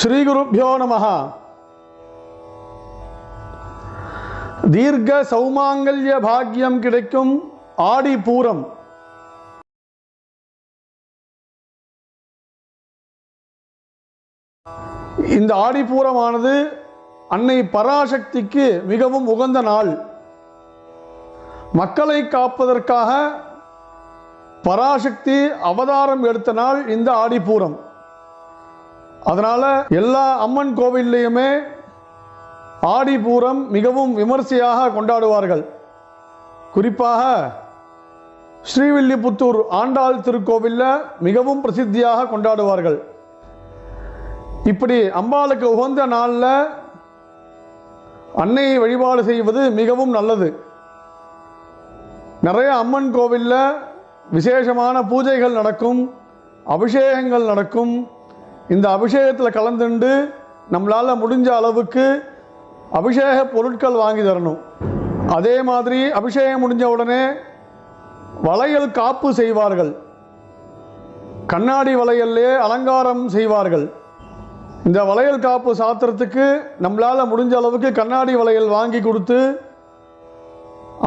ஸ்ரீ குருப்பியோ நம தீர்க்க சௌமாங்கல்ய பாக்கியம் கிடைக்கும் ஆடி பூரம். இந்த ஆடி பூரமானது அன்னை பராசக்திக்கு மிகவும் உகந்த நாள். மக்களை காப்பதற்காக பராசக்தி அவதாரம் எடுத்த நாள் இந்த ஆடிப்பூரம் அதனால் எல்லா அம்மன் கோவில்லையுமே ஆடிபூரம் மிகவும் விமர்சையாக கொண்டாடுவார்கள். குறிப்பாக ஸ்ரீவில்லிபுத்தூர் ஆண்டாள் திருக்கோவிலில் மிகவும் பிரசித்தியாக கொண்டாடுவார்கள். இப்படி அம்பாளுக்கு உகந்த நாளில் அன்னையை வழிபாடு செய்வது மிகவும் நல்லது. நிறைய அம்மன் கோவிலில் விசேஷமான பூஜைகள் நடக்கும் அபிஷேகங்கள் நடக்கும் இந்த அபிஷேகத்தில் கலந்துண்டு நம்மளால் முடிஞ்ச அளவுக்கு அபிஷேக பொருட்கள் வாங்கி தரணும். அதே மாதிரி அபிஷேகம் முடிஞ்ச உடனே வளையல் காப்பு செய்வார்கள். கண்ணாடி வளையல்லே அலங்காரம் செய்வார்கள். இந்த வளையல் காப்பு சாத்திரத்துக்கு நம்மளால் முடிஞ்ச அளவுக்கு கண்ணாடி வளையல் வாங்கி கொடுத்து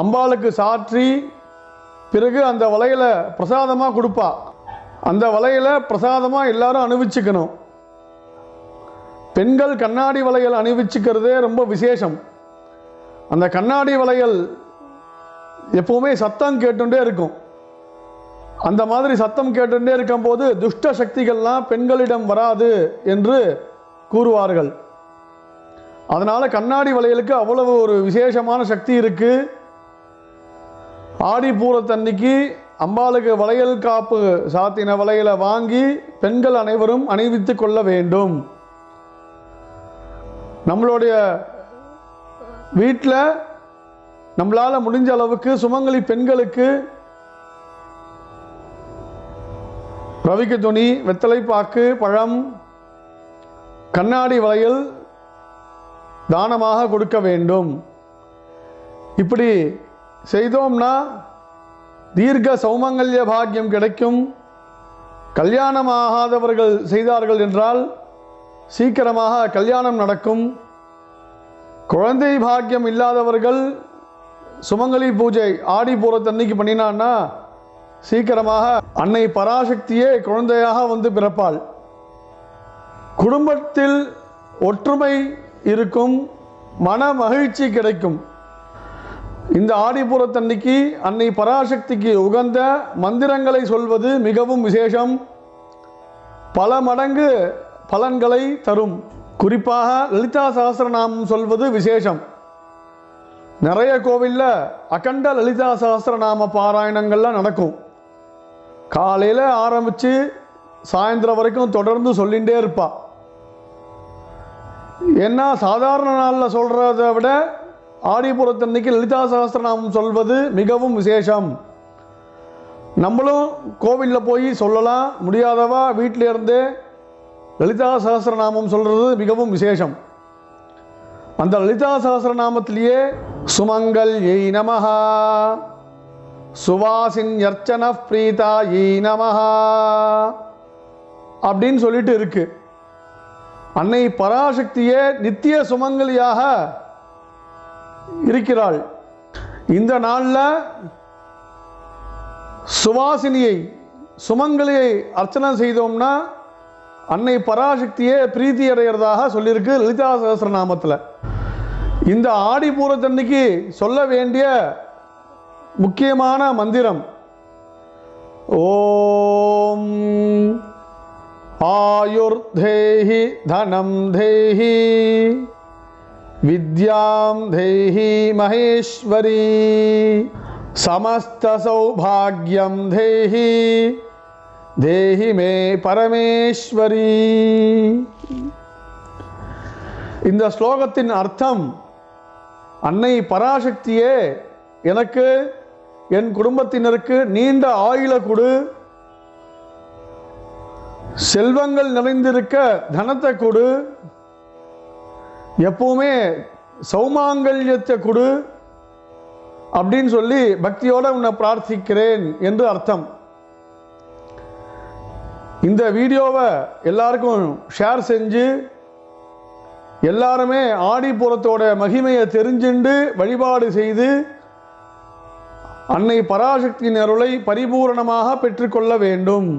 அம்பாளுக்கு சாற்றி பிறகு அந்த வளையலை பிரசாதமாக கொடுப்பா. அந்த வலையில் பிரசாதமாக எல்லாரும் அணிவிச்சுக்கணும். பெண்கள் கண்ணாடி வளையல் அணிவிச்சுக்கிறதே ரொம்ப விசேஷம். அந்த கண்ணாடி வளையல் எப்பவுமே சத்தம் கேட்டுட்டே இருக்கும். அந்த மாதிரி சத்தம் கேட்டுட்டே இருக்கும்போது துஷ்ட சக்திகள்லாம் பெண்களிடம் வராது என்று கூறுவார்கள். அதனால் கண்ணாடி வளையலுக்கு அவ்வளவு ஒரு விசேஷமான சக்தி இருக்குது ஆடி பூரத்தன்னைக்கு அம்பாளுக்கு வளையல் காப்பு சாத்தின வளையலை வாங்கி பெண்கள் அனைவரும் அணிவித்து கொள்ள வேண்டும். நம்மளுடைய வீட்டில் நம்மளால் முடிஞ்ச அளவுக்கு சுமங்கலி பெண்களுக்கு ரவிக்கு துணி வெத்தலைப்பாக்கு பழம் கண்ணாடி வளையல் தானமாக கொடுக்க வேண்டும். இப்படி செய்தோம்னா தீர்க்க சௌமங்கல்ய பாக்கியம் கிடைக்கும். கல்யாணம் ஆகாதவர்கள் செய்தார்கள் என்றால் சீக்கிரமாக கல்யாணம் நடக்கும். குழந்தை பாக்கியம் இல்லாதவர்கள் சுமங்கலி பூஜை ஆடி பூரத்தன்னைக்கு பண்ணினான்னா சீக்கிரமாக அன்னை பராசக்தியே குழந்தையாக வந்து பிறப்பாள். குடும்பத்தில் ஒற்றுமை இருக்கும் மன மகிழ்ச்சி கிடைக்கும். இந்த ஆடிப்புறத்தன்னைக்கு அன்னை பராசக்திக்கு உகந்த மந்திரங்களை சொல்வது மிகவும் விசேஷம். பல மடங்கு பலன்களை தரும். குறிப்பாக லலிதா சகசிரநாமம் சொல்வது விசேஷம். நிறைய கோவிலில் அகண்ட லலிதா சகசிரநாம பாராயணங்கள்லாம் நடக்கும். காலையில் ஆரம்பித்து சாயந்தரம் வரைக்கும் தொடர்ந்து சொல்லிகிட்டே இருப்பாள் ஏன்னா சாதாரண நாளில் சொல்கிறத விட ஆடிப்புறத்தன்னைக்கு லலிதா சகஸ்திரநாமம் சொல்வது மிகவும் விசேஷம். நம்மளும் கோவிலில் போய் சொல்லலாம் முடியாதவா வீட்டில் இருந்தே லலிதா சகஸ்ரநாமம் சொல்கிறது மிகவும் விசேஷம். அந்த லலிதா சகஸ்ரநாமத்திலேயே சுமங்கல் எய் நமஹா சுவாசின் யர்ச்சன பிரீதா எய் நமஹா அப்படின்னு சொல்லிட்டு இருக்கு. அன்னை பராசக்தியே நித்திய சுமங்கலியாக இருக்கிறாள். இந்த நாளில் சுவாசினியை சுமங்கலியை அர்ச்சனை செய்தோம்னா அன்னை பராசக்தியே பிரீத்தி அடைகிறதாக சொல்லியிருக்கு லலிதா சகசிரநாமத்தில். இந்த ஆடி பூரத்தன்னைக்கு சொல்ல வேண்டிய முக்கியமான மந்திரம் ஓம் ஆயுர் தேஹி தனம் தேஹி. विद्यां देहि महेश्वरी समस्तसौभाग्यं देहि देहि मे பரமேஸ்வரி இந்த ஸ்லோகத்தின் அர்த்தம் அன்னை பராசக்தியே எனக்கு என் குடும்பத்தினருக்கு நீண்ட ஆயுள கொடு செல்வங்கள் நிறைந்திருக்க தனத்தை கொடு எப்பவுமே சௌமாங்கல்யத்தை கொடு அப்படின்னு சொல்லி பக்தியோட உன்னை பிரார்த்திக்கிறேன் என்று அர்த்தம். இந்த வீடியோவை எல்லாருக்கும் ஷேர் செஞ்சு எல்லாருமே ஆடிப்புறத்தோட மகிமையை தெரிஞ்சுண்டு வழிபாடு செய்து அன்னை பராசக்தியின் அருளை பரிபூரணமாக பெற்றுக்கொள்ள வேண்டும்.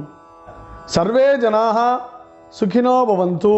சர்வே ஜனாக சுகினோ பவந்து.